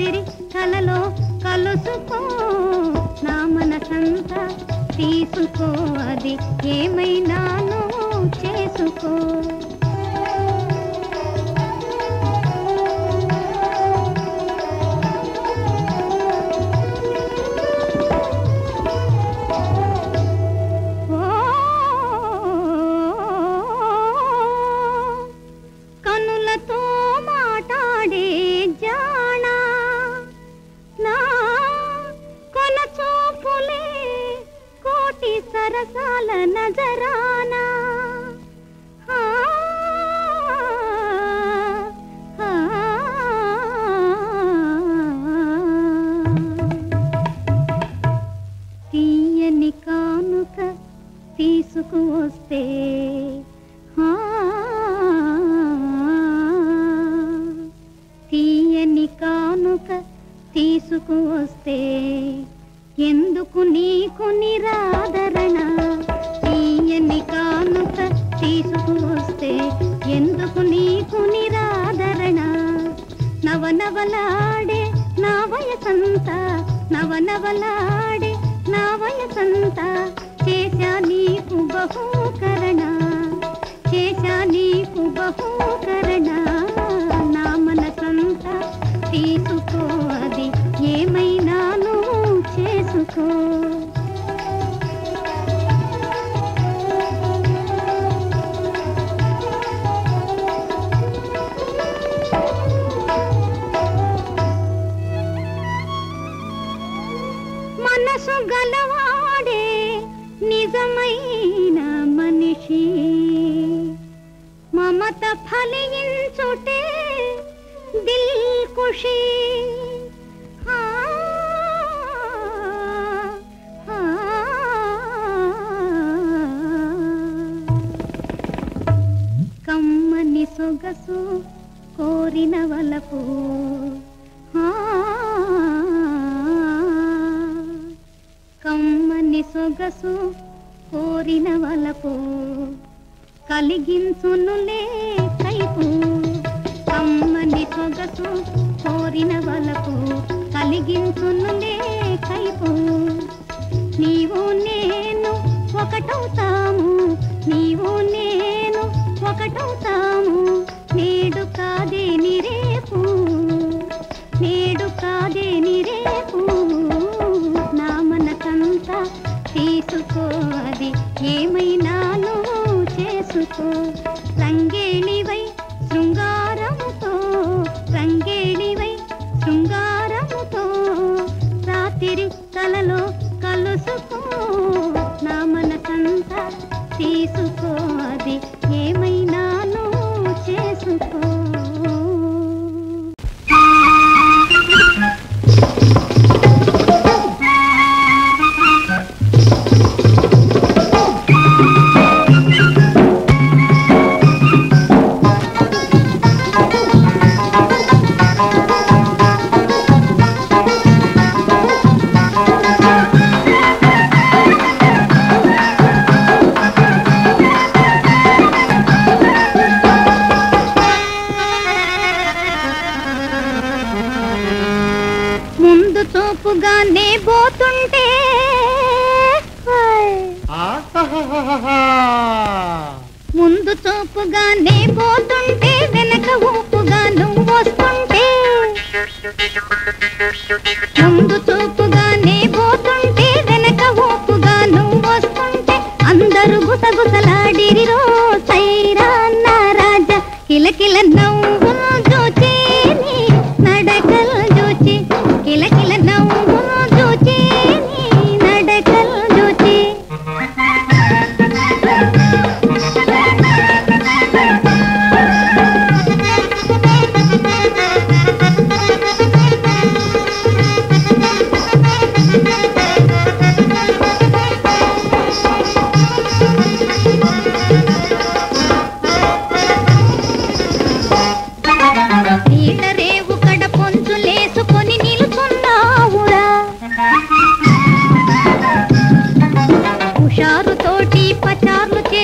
తెరి కలలో కలుసుకో. నా మనసంతా తీసుకో. అది ఏమైనాను చేసుకో. వద్దకు వస్తే తీయని కానుక తీసుకువస్తే ఎందుకు నీకు నిరాధ కలిగించునులే కలిపు నీవు నేను ఒకటవుతాము. నీవు నేను ఒకటవుతాము. रोटी पचार मुझे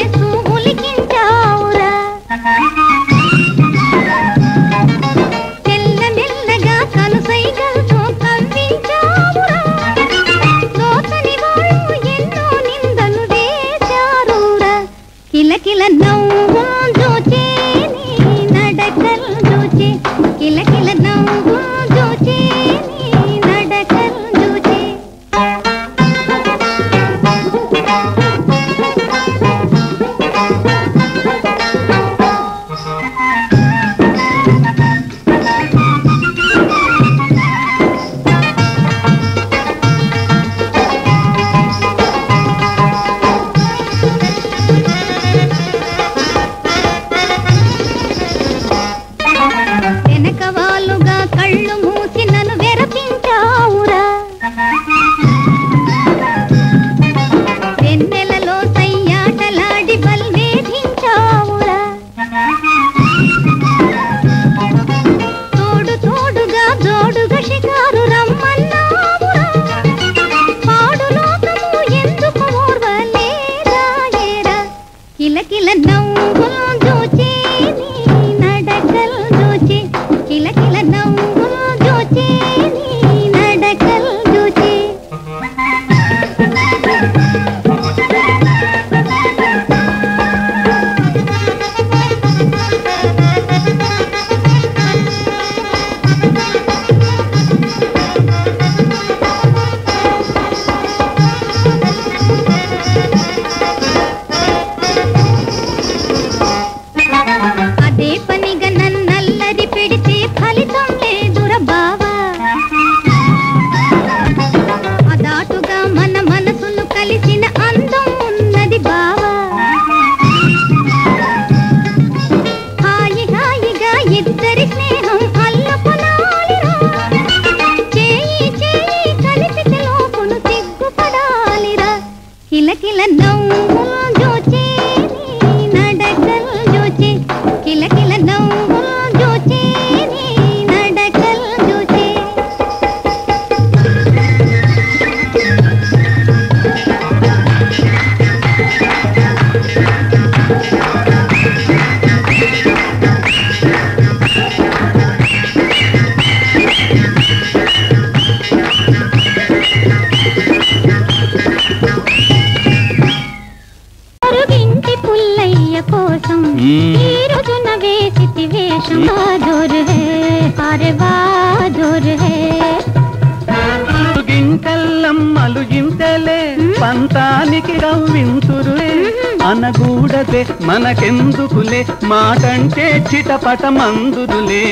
అనగూడదే మనకెందుకులే? మాటంటే చిటపట మందురులే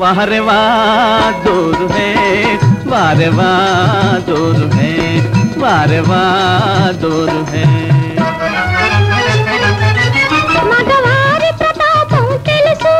వారెవా దోరు హే వారెవా దోరు హే వారెవా దోరు హే మగవారి ప్రతాపం తెలుసు.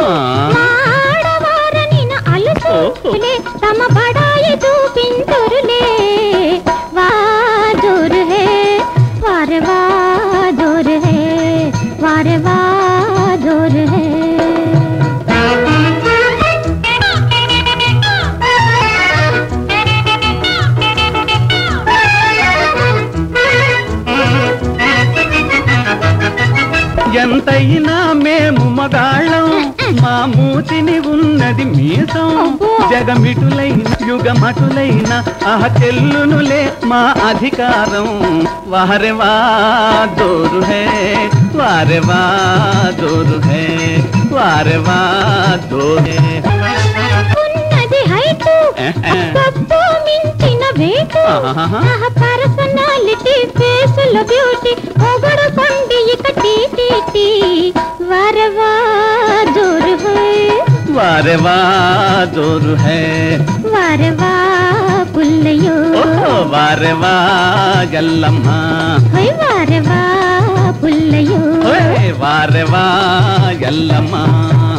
మూతిని ఉన్నది మీసం. జగమిటులైన యుగమటులైన ఆహ చెల్లునులే మా అధికారం. వారెవా దోరు హే వారెవా దోరు హే వారెవా దోరే మించిన వేటు. పర్సనాలిటీ ఫేసుల బ్యూటీ కొండి ఇక టీ టీ. వారెవా దోరు హే వరవా పుల్లయో ఓహో వారెవా గల్లమ్మ హై వరవా పుల్లయో ఓయ్ వారెవా గల్లమ్మ మబ్బుల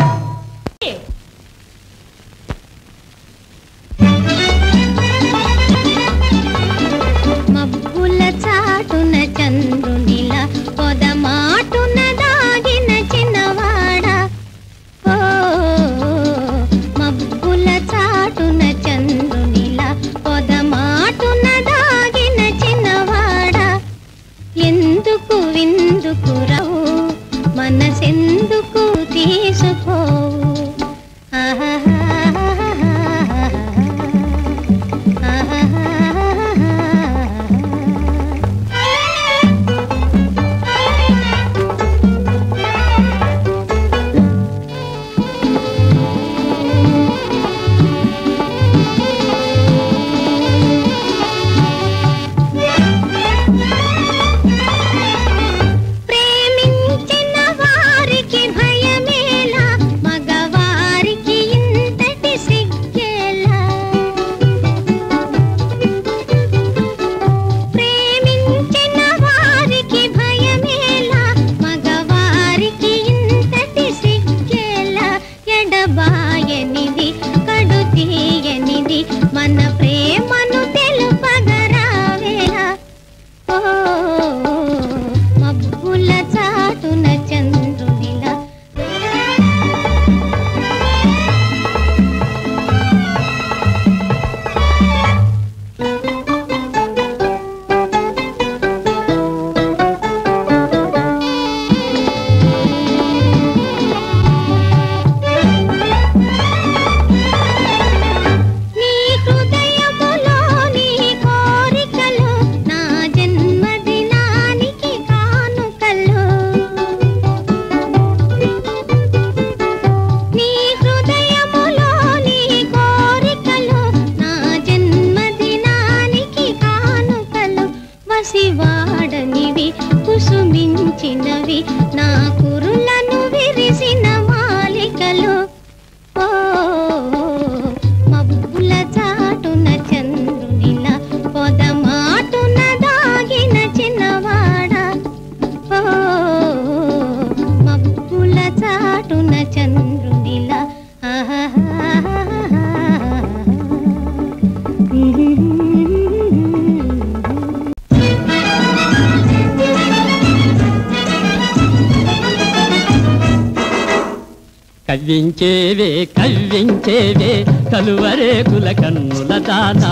కవ్వించేవే కవ్వించేవే కలువరేకుల కన్నుల దానా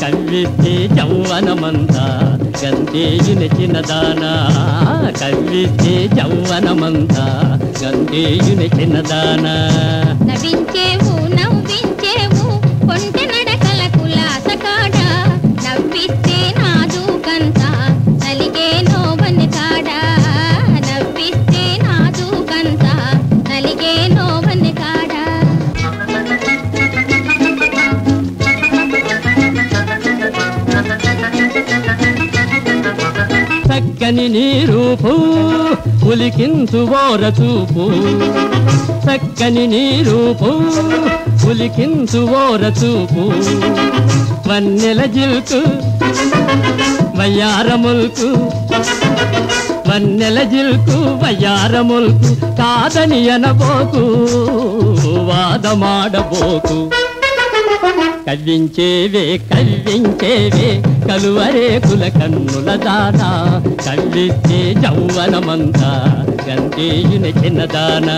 కవ్విస్తే జౌవనమంతా గంతేయుని చిన్నదానా కవ్విస్తే జౌవనమంతా గంతేయుని చిన్నదానా నవ్వించేవు నవ్వించేవు చక్కని నీరూపు రూపు ఓర చూపు చక్కని నీ రూపు ఓర చూపు వన్నెల జిల్కు వయ్యారముల్కు వన్నెల జిల్కు వయ్యారముల్కు కాదని అనబోకు వాదమాడబోకు. కవ్వించేవే కవ్వించేవే కలువరే కుల కన్నుల దానా కవ్విస్తే జౌవనమంతా గంతేయున చిన్నదానా.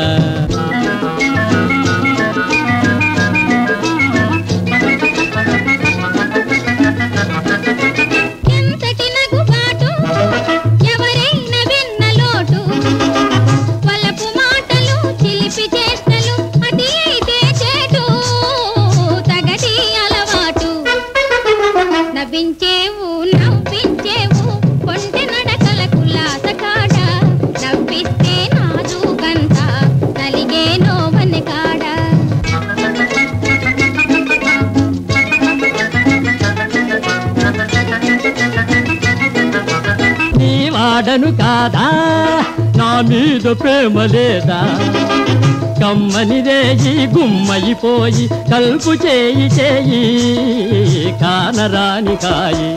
నవ్వించేవు నవ్వించేవు. కొంటె నడకల కులాస కాడ నవ్విస్తే నాదు గంత నలిగే నోవని కాడ. నీ వాడను కాదా? నా మీద ప్రేమ లేదా? కమ్మని రేయి గుమ్మయిపోయి కల్పు చేయి చేయి కానరాని కాయి.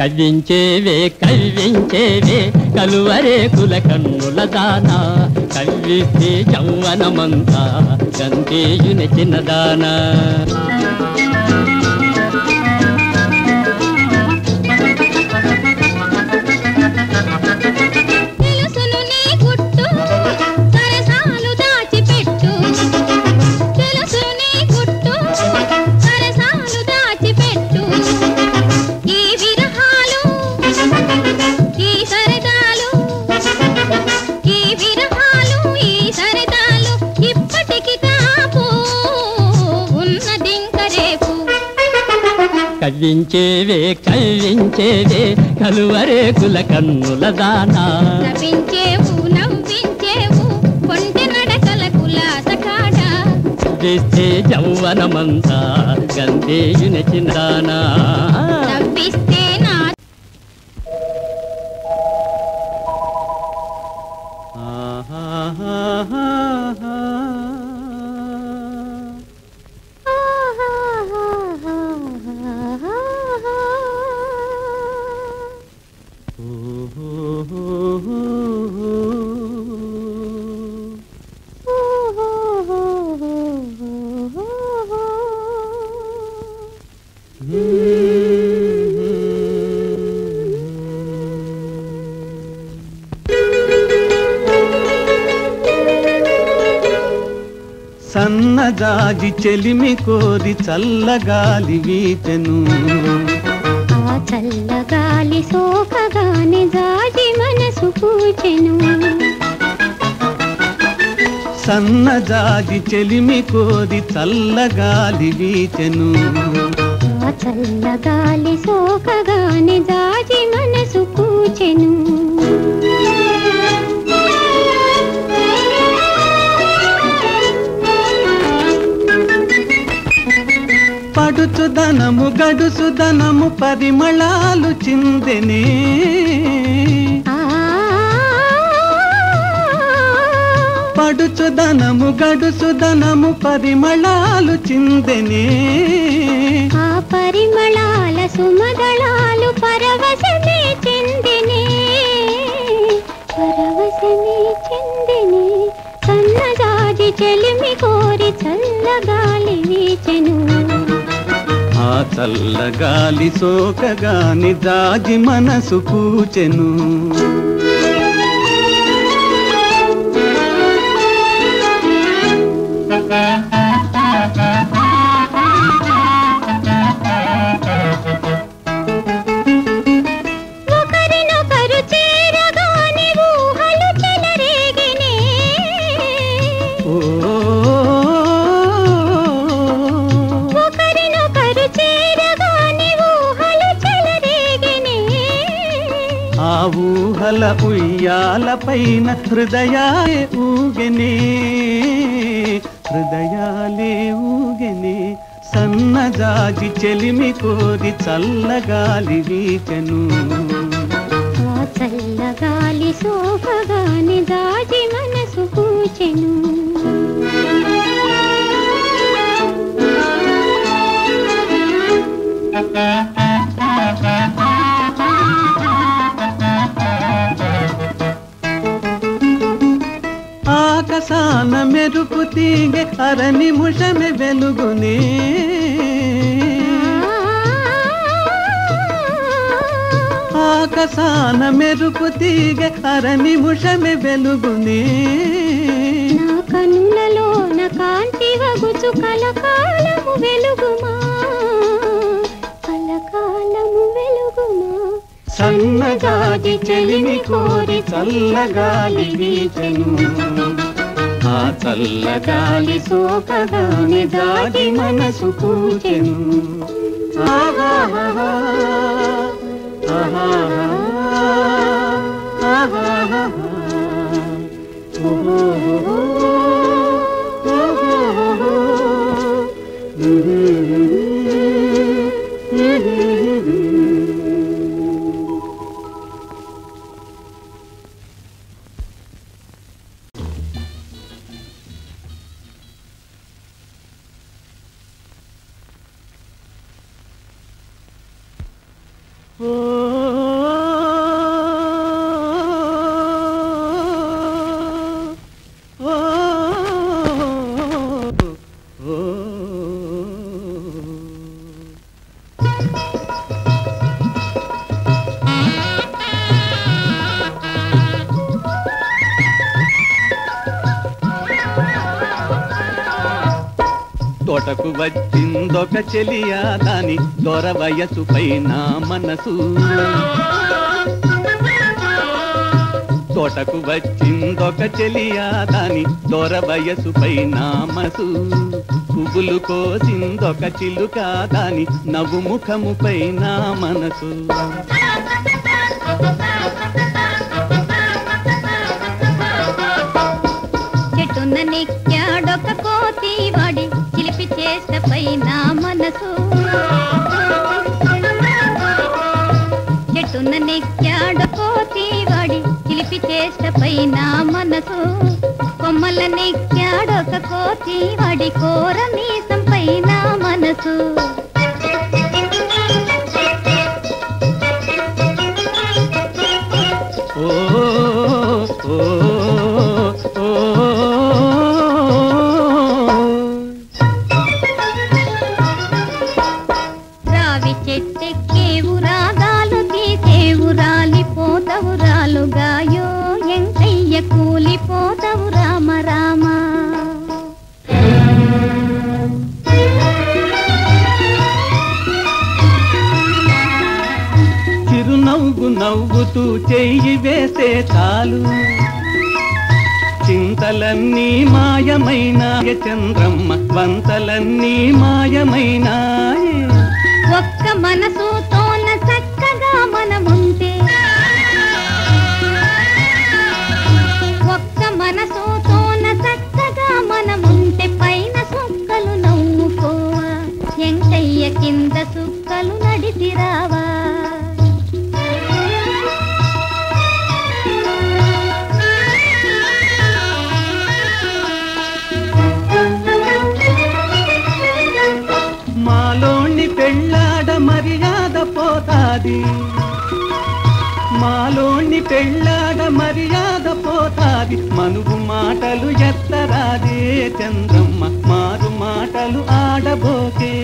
కవ్వించేవే కవ్వించేవే కలువరే కుల కన్నుల దానా. కవ్విస్తే యౌవనమంతా గంతేయున చిన్నదానా. కవ్వించేవే కవ్వించేవే కలువరే కుల కన్నుల దానా. నవ్వించేవు నవ్వించేవు కొంటె నడకల కులాస కాడ. వేస్తే యౌవనమంతా గంతేయున చిన్నదానా నవ్విస్తే సన్నజాజి చెలిమి కోరి చల్లగాలి వీచెను. ఆ చల్లగాలి సోకగానే జాజి మనసు పూచెను సన్నజాజి చెలిమి కోరి చల్లగాలి వీచెను. ఆ చల్లగాలి సోకగానే జాజి మనసు పూచెను పడుచుదనము గడుసుదనము పరిమళాలు చిందెనే. పడుచుదనము గడుసుదనము పరిమళాలు చిందెనే. ఆ పరిమళాల సుమదళాలు పరవశమే చెందినే. పరవశమే చెందినే. సన్నజాజి చెలిమి కోరి చల్లగాలి వీచెను. చల్లగాలి సోకగాని జాజి మనసు పూచెను. పైన హృదయాలే ఊగెనే హృదయాలే ఊగెనే. సన్నజాజి చెలిమి కోరి చల్లగాలి వీచను అర నిమిషమే వెలుగునే. ఆకాశాన మెరుపు తీగె అర నిమిషమే వెలుగునే. నా కనులలో నా కాంతి వగుచు కలకాలము వెలుగుమా? కలకాలము వెలుగుమా? సన్నగాది చెలిమి కోరి చల్లగాలి వీచెను. చల్లగాలి సోకగాని దాటి మనసు పూచెను ఆహాహా, ఆహాహా, తోటకు వచ్చిందొక చెలియా దాని దొర వయసు పైన మనసు. తోటకు వచ్చిందొక చెలియా దాని దొర వయసు పైన మనసు. పువ్వులు కోసిందొక చిలుక దాని నవ్వు ముఖము పైన మనసు. చెట్టున్న నెక్కాడొక కొమ్మల నెక్కాడొక కోతి వాడి కోర నవ్వుతూ చెయ్యి వేసే చాలు. చింతలన్నీ మాయమైనాయ చంద్రమ్మ వంతలన్నీ మాయమైన ఒక్క మనసుతోన చక్కగా మనముంటే ఒక్క మనసుతోన చక్కగా మనముంటే పైన సుక్కలు నవ్వుకోవా. ఎంకయ్య కింద సుక్కలు నడిసిరావా పోతాది మాలోని పెళ్ళాడ మర్యాద పోతాది మనుగు మాటలు ఎత్తరాదే చంద్రమ్మ. మారు మాటలు ఆడబోకే.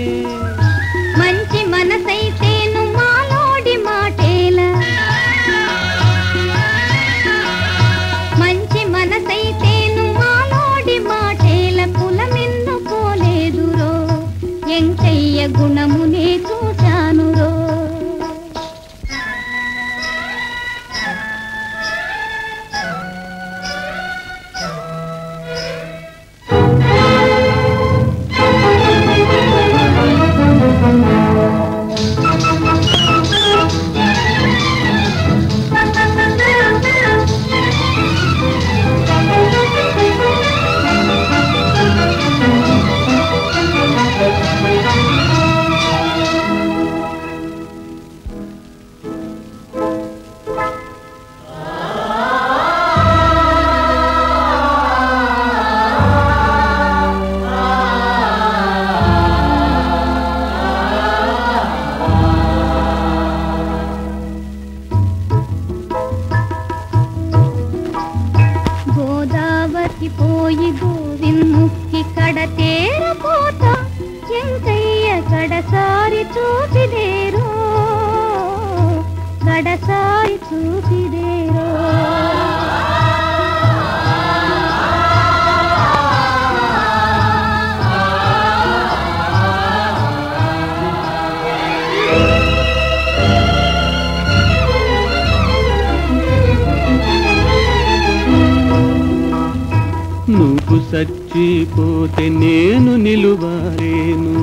సచ్చిపోతే నేను నిలువారేను.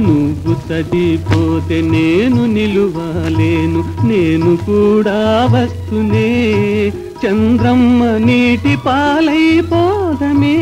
నువ్వు చదిపోతే నేను నిలువాలేను నేను కూడా వస్తునే. చంద్రమ్మ నీటి పాలైపోదమే